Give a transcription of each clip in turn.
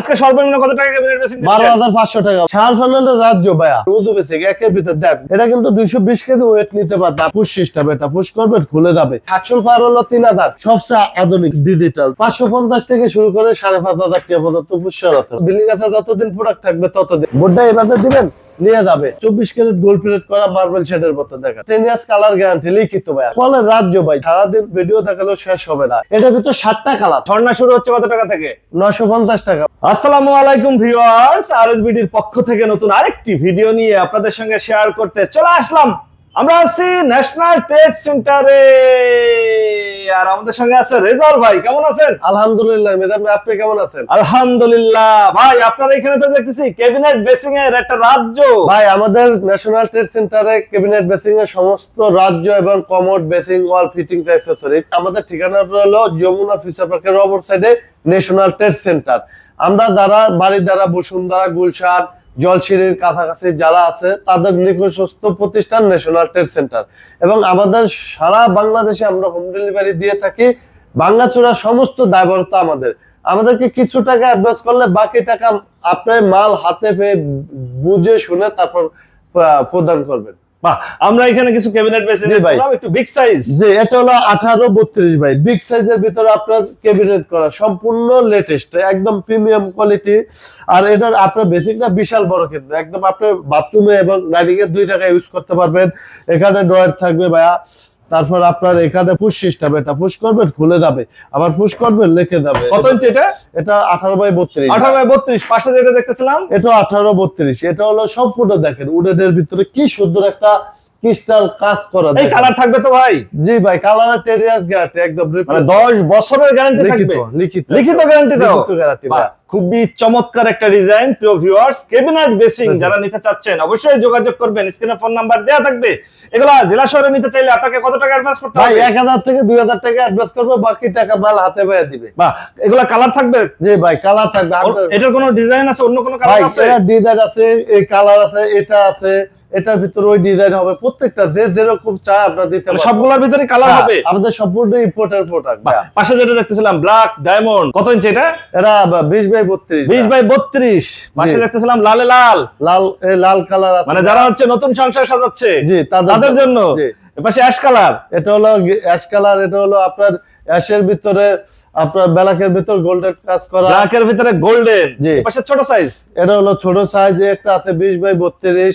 আজকে সর্বনিম্ন কত টাকা বারো হাজার পাঁচশো টাকা। সার ফার্নান্ডের রাজ্য ভাইয়া। থেকে একের ভিতর দেখ এটা কিন্তু দুইশো বিশ কেজি ওয়েট নিতে পারবে। পুশ সিস্টেম এটা। পুশ করবে খুলে যাবে। সাতশো পার হলো তিন হাজার। সবচেয়ে আধুনিক ডিজিটাল পাঁচশো পঞ্চাশ থেকে শুরু করে সাড়ে পাঁচ হাজার টাকা পর্যন্ত আছে। বিল্ডিং আছে যতদিন প্রোডাক্ট থাকবে ততদিন। বোর্ডটা এভাবে দিবেন? নিয়ে যাবে। চব্বিশ ক্যারেট গোল্ড প্লেট করা মার্বেল শেডের মতো দেখা টেন ইয়ার্স কালার গ্যারান্টি লিখিত ভাই। কলের রাজ্য ভাই সারাদিন ভিডিও দেখালেও শেষ হবে না। এটার ভিতর ষাটটা কালার ঝর্ণা শুরু হচ্ছে কত টাকা থেকে? নশো পঞ্চাশ টাকা। আসসালামু আলাইকুম ভিউয়ার্স আরএসবিডির পক্ষ থেকে নতুন আরেকটি ভিডিও নিয়ে আপনাদের সঙ্গে শেয়ার করতে চলে আসলাম। আমরা আছি ন্যাশনাল ট্রেড সেন্টারে আর আমাদের সঙ্গে আছে রেজাল ভাই কেমন আছেন? আলহামদুলিল্লাহ মেদান ভাই আপনি কেমন আছেন? আলহামদুলিল্লাহ। ভাই আপনার এখানে তো দেখতেছি ক্যাবিনেট বেসিং এর একটা রাজ্য। ভাই আমাদের ন্যাশনাল ট্রেড সেন্টারে ক্যাবিনেট বেসিং এর সমস্ত রাজ্য এবং commode basin wall fittings accessories আমাদের ঠিকানাটা হলো যমুনা ফিচার পার্কের অপর সাইডে ন্যাশনাল ট্রেড সেন্টার আমরা যারা বাড়ি দ্বারা বসুন্ধরা গুলশান জলছিরির কাছাকাছি যারা আছে, তাদের নিকটস্থ প্রতিষ্ঠান ন্যাশনাল ট্রেড সেন্টার এবং আমাদের সারা বাংলাদেশে আমরা হোম ডেলিভারি দিয়ে থাকি। ভাঙ্গাচোরা সমস্ত দায়বদ্ধতা আমাদের। আমাদেরকে কিছু টাকা অ্যাডভান্স করলে বাকি টাকা আপনার মাল হাতে পেয়ে বুঝে শুনে তারপর প্রদান করবেন। বাহ আমরা এখানে কিছু ক্যাবিনেট বেসিং ভাই। একটু বিগ সাইজ যে এটা হলো ভাই। বিগ সাইজের ভিতরে আপনার ক্যাবিনেট করা সম্পূর্ণ লেটেস্ট একদম প্রিমিয়াম কোয়ালিটি আর এটার আপনার বেসিকটা বিশাল বড় কিন্তু। একদম বাথরুমে এবং ডাইনিং এর দুই জায়গায় ইউজ করতে পারবেন। এখানে ড্রয়ার থাকবে ভাইয়া। তারপর আপনার এখানে পুশ সিস্টেম এটা পুশ করবেন খুলে যাবে। আবার পুশ করবেন লেখে যাবে। কত ইঞ্চি এটা? এটা আঠারো বাই বত্রিশ। আঠারো বাই বত্রিশ পাশে যেটা দেখতেছিলাম? এটা আঠারো বত্রিশ। এটা হলো সম্পূর্ণ দেখেন উডেনের ভিতরে কি সুন্দর একটা ক্রিস্টাল কাজ করা এই কালার থাকবে তো ভাই? জি ভাই কালার টেরিয়াস গ্যারান্টি একদম মানে replace। দশ বছরের গ্যারান্টি লিখিত থাকবে লিখিত লিখিত গ্যারান্টি দাও। লিখিত গ্যারান্টি বাহ, খুবই চমৎকার একটা ডিজাইন প্রিয় ভিউয়ার্স ক্যাবিনেট বেসিং। যারা নিতে চাচ্ছেন অবশ্যই যোগাযোগ করবেন। স্ক্রিনে ফোন নাম্বার দেওয়া থাকবে। এগুলা জেলা শহরে নিতে চাইলে আপনাকে কত টাকা অ্যাডভান্স করতে হবে? এক হাজার থেকে দুই হাজার টাকা অ্যাডভান্স করব বাকি টাকা মাল হাতে পেয়ে দিবে। বাহ এগুলা কালার থাকবে? জি ভাই কালার থাকবে। এটার কোনো ডিজাইন আছে? অন্য কোনো কালার আছে? এটা ডিজাইন আছে এই কালার আছে এটা আছে এটার ভিতরে ওই ডিজাইন হবে। প্রত্যেকটা যে যেরকম চায় আমরা দিতে পারব সবগুলোর ভিতরে কালার হ্যাঁ, হবে? আমাদের সম্পূর্ণ ইম্পোর্টের প্রোডাক্ট পাশে যেটা দেখতেছিলাম ব্ল্যাক ডায়মন্ড কত ইঞ্চি এটা? এরা বিশ বাই বত্রিশ বিশ বাই বত্রিশ। পাশে জি। দেখতেছিলাম লালে লাল। লাল লাল কালার আছে মানে যারা হচ্ছে নতুন সংসার সাজাচ্ছে জি তাদের জন্য। জি। Ash colour. এটা হলো অ্যাশ কালার এটা হলো আপনার অ্যাশের ভিতরে আপনার ব্ল্যাকের ভিতর গোল্ডের কাজ করা। ব্ল্যাকের ভিতরে গোল্ডেন। জি। এপাশে ছোট সাইজ এটা হলো ছোট সাইজে একটা আছে বিশ বাই বত্রিশ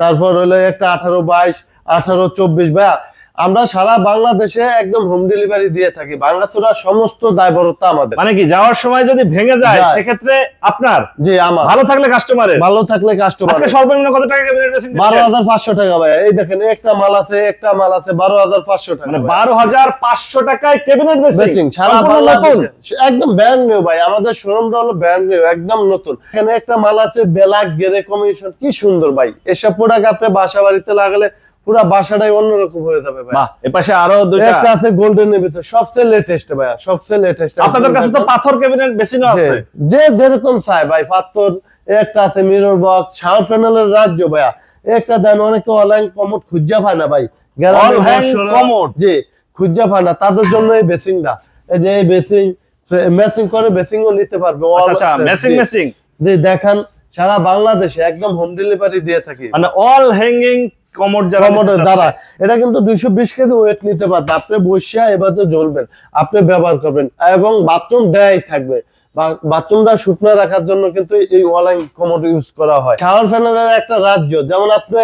তারপর হলো একটা আঠারো বাইশ আঠারো চব্বিশ। ভাইয়া আমরা সারা বাংলাদেশে একদম হোম ডেলিভারি দিয়ে থাকি। বাংলাচোরা সমস্ত দায়বদ্ধতা আমাদের। মানে কি যাওয়ার সময় যদি ভেঙে যায়। সেক্ষেত্রে আপনার? জি আমার। ভালো থাকলে কাস্টমারের ভালো থাকলে কাস্টমার আজকে সর্বনিম্ন কত টাকা বারো হাজার পাঁচশো টাকা ভাই এই দেখেন একটা মাল আছে একটা মাল আছে বারো হাজার পাঁচশো টাকা মানে বারো হাজার পাঁচশো টাকায় ক্যাবিনেট বেসিং বেচিং সারা বাংলাদেশে। একদম ব্র্যান্ড নিউ ভাই। আমাদের শোরুমটা হলো ব্র্যান্ড নিউ একদম নতুন। এখানে একটা মাল আছে বেলাক গেরে কমিশন কি সুন্দর ভাই। এসব প্রোডাক্ট আপনি বাসা বাড়িতে লাগালে পুরো বাসাটাই অন্যরকম হয়ে যাবে ভাই। আরও দুইটা। একটা আছে গোল্ডেন এর ভিতরে সবচেয়ে লেটেস্ট ভাইয়া সবচেয়ে লেটেস্ট আপনাদের কাছে তো পাথর ক্যাবিনেট বেসিনও আছে। যে যেরকম চায় ভাই পাথর একটা আছে মিরর বক্স শাওয়ার প্যানেলের রাজ্য ভাইয়া। একটা দেন অনেকে অনলাইন কমোড খুঁজা পায় না ভাই। commode। জি খুঁজা পায় না তাদের জন্য এই বেসিংটা এই যে এই বেসিং ম্যাচিং করে বেসিংও নিতে পারবে। আচ্ছা মেসিং জি, মেসিং জি, দেখান সারা বাংলাদেশে একদম হোম ডেলিভারি দিয়ে থাকি। মানে অল হ্যাঙ্গিং কমোড যারা নিতে দ্বারা এটা কিন্তু দুইশো বিশ কেজি ওয়েট নিতে পারবে। আপনি বসিয়া এবারে জ্বলবেন আপনি ব্যবহার করবেন এবং বাথরুম ড্রাই থাকবে। বাথরুমটা শুকনো রাখার জন্য কিন্তু এই ওয়ালাইন কমোড ইউজ করা হয়। শাওয়ার ফ্যানের একটা রাজ্য যেমন আপনি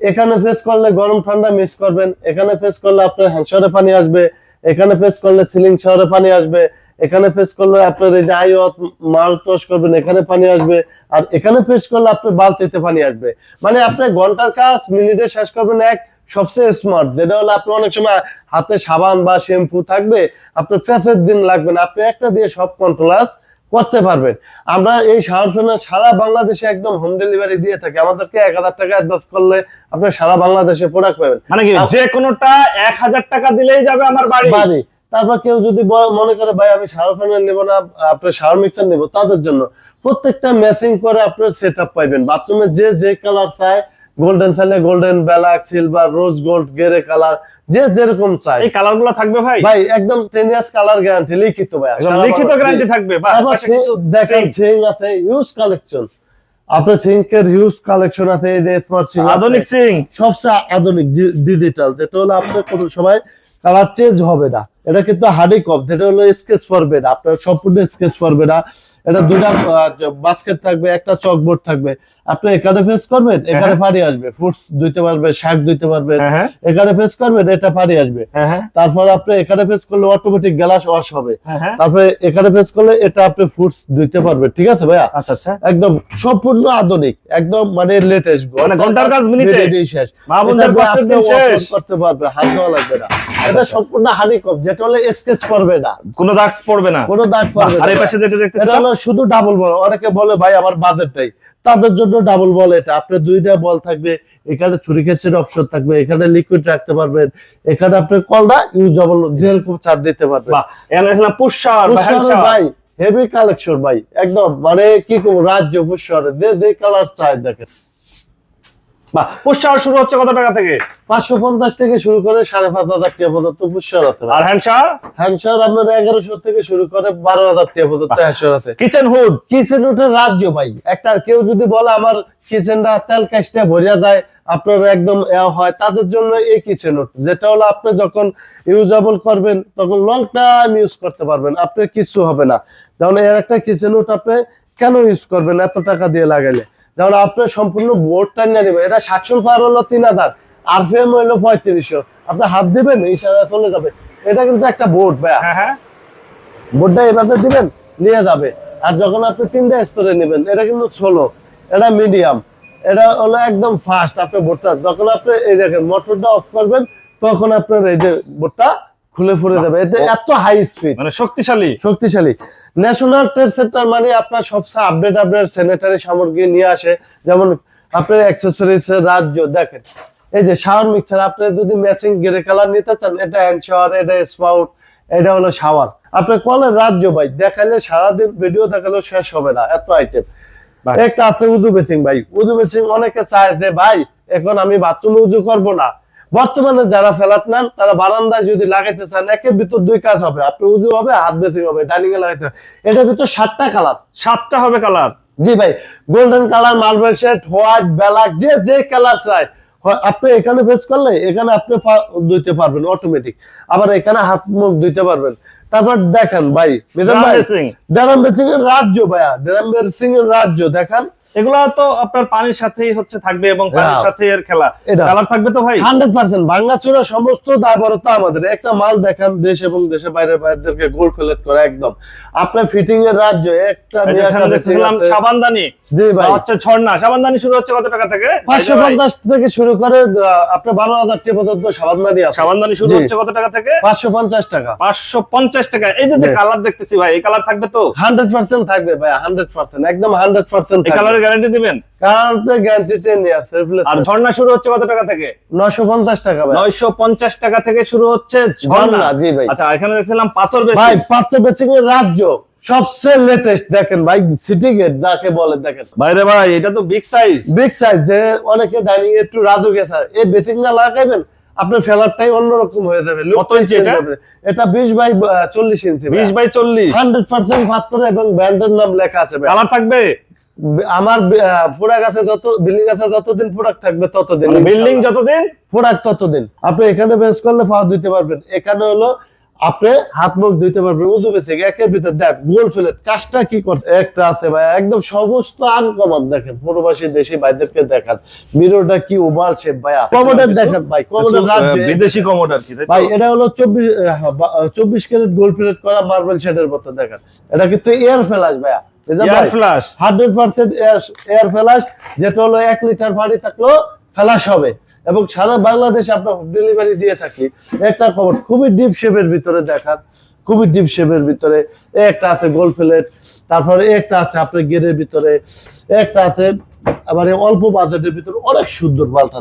এখানে ফেস করলে গরম ঠান্ডা মিস করবেন এখানে ফেস করলে আপনার হ্যান্ডশাওয়ারে পানি আসবে এখানে ফেস করলে সিলিং শাওয়ারে পানি আসবে এখানে ফেস করলে আপনার এই যে আইওয়াত মাল টস করবেন এখানে পানি আসবে আর এখানে ফেস করলে আপনার বালতিতে পানি আসবে। মানে আপনি ঘণ্টার কাজ মিনিটে শেষ করবেন এক সবচেয়ে স্মার্ট যেটা হলো আপনি অনেক সময় হাতে সাবান বা শ্যাম্পু থাকবে আপনার ফেসের দিন লাগবে না। আপনি একটা দিয়ে সব কন্ট্রোলাস করতে পারবেন। আমরা এই শাওয়ার ফ্যানের সারা বাংলাদেশে একদম হোম ডেলিভারি দিয়ে থাকি। আমাদেরকে এক হাজার টাকা অ্যাডভান্স করলে আপনি সারা বাংলাদেশে প্রোডাক্ট পাবেন। মানে যে কোনোটা এক হাজার টাকা দিলেই যাবে আমার বাড়ি? বাড়ি। তারপর কেউ যদি মনে করে ভাই আমি শাওয়ার ফ্যানের নেব না আপনার শাওয়ার মিক্সার নেব তাদের জন্য প্রত্যেকটা ম্যাচিং করে আপনার সেট আপ পাইবেন বাথরুমে যে যে কালার চায় গোল্ডেন চাইলে golden black silver rose gold grey colour যে যেরকম চাই এই কালারগুলো থাকবে ভাই? ভাই একদম টেন ইয়ার্স কালার গ্যারান্টি লিখিত ভাই লিখিত গ্যারান্টি থাকবে দেখেন। সিং আছে ইউজ কালেকশন আপনার সিঙ্কের ইউজ কালেকশন আছে এই যে স্মার্ট সিং আধুনিক সিং সবচেয়ে আধুনিক ডিজিটাল যেটা হলো আপনার কোনো সময় কালার চেঞ্জ হবে না। এটা কিন্তু হার্ডি কপ যেটা হলো স্কেচ করবে না আপনার সম্পূর্ণ স্কেচ করবে না। এটা দুটা বাস্কেট থাকবে একটা চকবোর্ড থাকবে। আপনি এখানে ফেস করবেন এখানে পানি আসবে। ফ্রুটস দিতে পারবে শাক দিতে পারবেন হ্যাঁ হ্যাঁ। এখানে ফেস করবেন এটা পানি আসবে। হ্যাঁ হ্যাঁ। তারপর আপনি এখানে ফেস করলে অটোমেটিক গ্লাস ওয়াশ হবে। হ্যাঁ হ্যাঁ। তারপরে এখানে ফেস করলে এটা আপনি ফ্রুটস দিতে পারবেন ঠিক আছে ভাইয়া? আচ্ছা আচ্ছা। একদম সম্পূর্ণ আধুনিক একদম মানে লেটেস্ট মানে ঘণ্টার কাজ মিনিটে। শেষ। মা শেষ। করতে পারবে হাত দেওয়া লাগবে না। এটা সম্পূর্ণ যেটা হলো স্কেচ করবে না। কোনো দাগ পড়বে না। কোনো দাগ পড়বে আর এই পাশে যেটা এটা হলো শুধু ডাবল বল অনেকে বলে ভাই আমার বাজেটটাই তাদের জন্য ডাবল বল এটা। আপনার দুইটা বল থাকবে এখানে ছুরি খেঁচের অপশন থাকবে এখানে লিকুইড রাখতে পারবেন। এখানে আপনি কলটা ইউজেবল যেরকম চার দিতে পারবেন। বাহ এখানে পুষ্কর ভাই হেভি কালেকশন ভাই একদম মানে কি করব রাজ্য পুষ্করে যে যে কালার চাই দেখেন। পুষ্যার শুরু হচ্ছে কত টাকা থেকে? পাঁচশো পঞ্চাশ থেকে শুরু করে সাড়ে পাঁচ হাজার টাকা পর্যন্ত পুষ্কর আছে আর হ্যান্ডশাওয়ার হ্যান্ডশার আপনার এগারোশো থেকে শুরু করে বারো হাজার টাকা পর্যন্ত হ্যান্ডশার আছে। কিচেন হুড কিচেন রাজ্য ভাই। একটা কেউ যদি বলে আমার কিচেনটা তেল কাজটা ভরিয়া যায় আপনার একদম হয়। তাদের জন্য এই কিচেন ওট যেটা হলো আপনি যখন ইউজেবল করবেন তখন লং টাইম ইউজ করতে পারবেন। আপনার কিছু হবে না। যেমন এর একটা কিচেন ওট আপনি কেন ইউজ করবেন এত টাকা দিয়ে লাগাইলে? যেমন আপনার সম্পূর্ণ বোর্ডটা নিয়ে নেবেন। এটা সাতশো পার হলো তিন হাজার আর ফেম হইল পঁয়ত্রিশশো। আপনি হাত দিবেন ইশারা চলে যাবে। এটা কিন্তু একটা বোর্ড ভাইয়া। হ্যাঁ হ্যাঁ। বোর্ডটা এভাবে দিবেন নিয়ে যাবে। আর যখন আপনি তিনটা স্তরে নেবেন এটা কিন্তু ষোলো। এটা মিডিয়াম এটা হলো একদম ফাস্ট আপনার বোর্ডটা যখন আপনি এই দেখেন মোটরটা অফ করবেন তখন আপনার এই যে বোর্ডটা খুলে ফুলে যাবে। এটা এত হাই স্পিড মানে শক্তিশালী। শক্তিশালী। ন্যাশনাল ট্রেড সেন্টার মানে আপনার সবচেয়ে আপডেট আপডেট স্যানিটারি সামগ্রী নিয়ে আসে। যেমন আপনার অ্যাক্সেসরিজ রাজ্য দেখেন। এই যে শাওয়ার মিক্সার আপনি যদি ম্যাচিং গ্রে কালার নিতে চান এটা হ্যান্ড শাওয়ার এটা স্পাউট এটা হলো শাওয়ার আপনার কলের রাজ্য ভাই দেখালে সারাদিন ভিডিও দেখালেও শেষ হবে না এত আইটেম একটা আছে উজু বেসিং ভাই। উজু বেসিং অনেকে চায় যে ভাই এখন আমি বাথরুমে উজু করব না। বর্তমানে যারা ফ্ল্যাট নেন তারা বারান্দায় যদি লাগাইতে চান একের ভিতর দুই কাজ হবে। আপনি উজু হবে হাত বেসিং হবে ডাইনিং এ লাগাইতে হবে। এটার ভিতর সাতটা কালার। সাতটা হবে কালার। জি ভাই golden colour marble shade white black যে যে কালার চাই আপনি এখানে ফেস করলে এখানে আপনি ধুইতে পারবেন অটোমেটিক আবার এখানে হাত মুখ ধুইতে পারবেন। তারপর দেখেন ভাই ড্রাম বেসিং এর রাজ্য ভাইয়া ড্রাম বেসিং এর রাজ্য। দেখেন এগুলো তো আপনার পানির সাথেই হচ্ছে থাকবে এবং পানির হ্যাঁ। সাথে এর খেলা। কালার থাকবে তো ভাই? ভাঙ্গাচোরা সমস্ত আমাদের। একটা মাল দেখান দেশ এবং দেশের বাইরেদেরকে গোল্ড প্লেট করে একদম। আপনার ফিটিং এর রাজ্য একটা। সাবানদানি। জি ভাই। হচ্ছে সাবানদানি শুরু হচ্ছে কত টাকা থেকে? পাঁচশো এই যে ভাই, পঞ্চাশ থেকে শুরু করে আপনার বারো হাজার টাকা পর্যন্ত সাবানমারি আছে। সাবানদানি শুরু হচ্ছে কত টাকা থেকে? পাঁচশো পঞ্চাশ টাকা। পাঁচশো পঞ্চাশ টাকা। এই যে যে কালার দেখতেছি ভাই এই কালার থাকবে তো? হান্ড্রেড পার্সেন্ট থাকবে ভাই হান্ড্রেড পার্সেন্ট। একদম হান্ড্রেড পার্সেন্ট এই গ্যারান্টি দিবেন? কারণ তো গ্যারান্টি টেন ইয়ার্স আর ঝর্ণা শুরু হচ্ছে কত টাকা থেকে? নশো পঞ্চাশ টাকা ভাই। নয়শো পঞ্চাশ টাকা থেকে শুরু হচ্ছে ঝর্ণা। জি ভাই। আচ্ছা এখানে দেখছিলাম পাথর ভাই পাত্র বেচিং এর রাজ্য সবচেয়ে লেটেস্ট দেখেন ভাই সিটি গেট যাকে বলে দেখেন। বাইরে ভাই এটা তো বিগ সাইজ বিগ সাইজ যে অনেকে ডাইনিং একটু রাজু গেছে এই বেসিং না লাগাইবেন আপনার ফেলারটাই অন্যরকম হয়ে যাবে। কত ইঞ্চি এটা? এটা বিশ বাই চল্লিশ ইঞ্চি বিশ বাই চল্লিশ। হান্ড্রেড পার্সেন্ট পাত্র এবং ব্র্যান্ডের নাম লেখা আছে আমার কালার থাকবে? আমার পোড়া গাছে যত বিল্ডিং আছে যতদিন প্রোডাক্ট থাকবে ততদিন বিল্ডিং যতদিন? প্রোডাক্ট ততদিন। আপনি এখানে বেস করলে পাওয়া দিতে পারবেন। এখানে হলো আপনি হাত মুখ ধুইতে পারবেন উদু বেসে একের ভিতর দেখ গোল ফেলে কাজটা কি করছে? একটা আছে ভাই একদম সমস্ত আনকমন দেখেন প্রবাসী দেশি ভাইদেরকে দেখান। মিরোটা কি শেপ ভাইয়া কমোডের দেখেন ভাই কমোডের বিদেশি কমোড আর কি ভাই এটা হলো চব্বিশ চব্বিশ ক্যারেট গোল প্লেট করা মার্বেল শেডের মতো দেখেন। এটা কিন্তু এয়ার ফ্লাশ ভাইয়া air flush hundred percent air air flush যেটা হলো এক লিটার পানি থাকলেও ফ্লাশ হবে। এবং সারা বাংলাদেশে আমরা হোম ডেলিভারি দিয়ে থাকি। একটা খবর, খুবই ডিপ শেপের ভিতরে দেখার খুবই ডিপ শেপের ভিতরে। একটা আছে গোল প্লেট তারপরে একটা আছে আপনার গেরের ভিতরে। একটা আছে মানে অল্প বাজেটের ভিতরে অনেক সুন্দর মালটা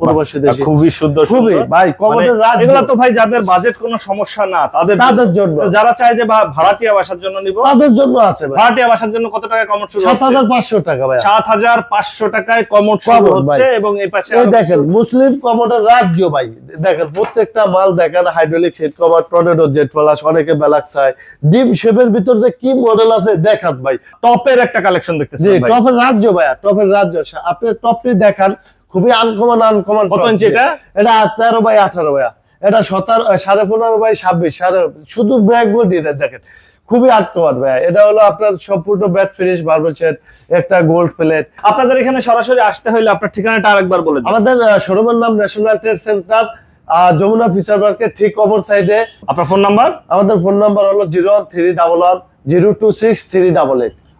প্রবাসী দেশে। খুবই সুন্দর খুবই ভাই মানে কমোডের রাজ এগুলা তো ভাই যাদের বাজেট কোনো সমস্যা না তাদের তাদের জন্য। যারা চায় যে ভাড়াটিয়া বাসার জন্য নিব তাদের জন্য আছে ভাই। ভাড়াটিয়া বাসার জন্য কত টাকা কমট শুরু সাত হচ্ছে হাজার পাঁচশো টাকা ভাই। সাত হাজার পাঁচশো টাকায় কমট শুরু হচ্ছে এবং এই পাশে এই দেখেন মুসলিম কমোডের রাজ্য ভাই। দেখেন প্রত্যেকটা মাল দেখেন hydraulic seat cover tornado jet plus অনেকে বেলাক চায়। ডিম শেপের ভিতর যে কি মডেল আছে দেখান ভাই। টপের একটা কালেকশন দেখতেছি টপের রাজ্য ভাইয়া টপের রাজ্য আপনি টপটি দেখান খুবই আনকমন আনকমন কত ইঞ্চি এটা? এটা তেরো বাই আঠারো ভাইয়া। এটা সতেরো সাড়ে পনেরো বাই ছাব্বিশ সাড়ে শুধু ব্যাগ বডি দেখেন। খুবই আটকমার ভাইয়া। এটা হলো আপনার সম্পূর্ণ ব্যাট ফিনিশ বার্বেল সেট একটা গোল্ড প্লেট আপনাদের এখানে সরাসরি আসতে হলে আপনার ঠিকানাটা আরেকবার বলে আমাদের শোরুমের নাম national trade centre Jamuna future পার্কের ঠিক অপর সাইডে আপনার ফোন নাম্বার আমাদের ফোন নাম্বার হলো zero three double one zero two six three double eight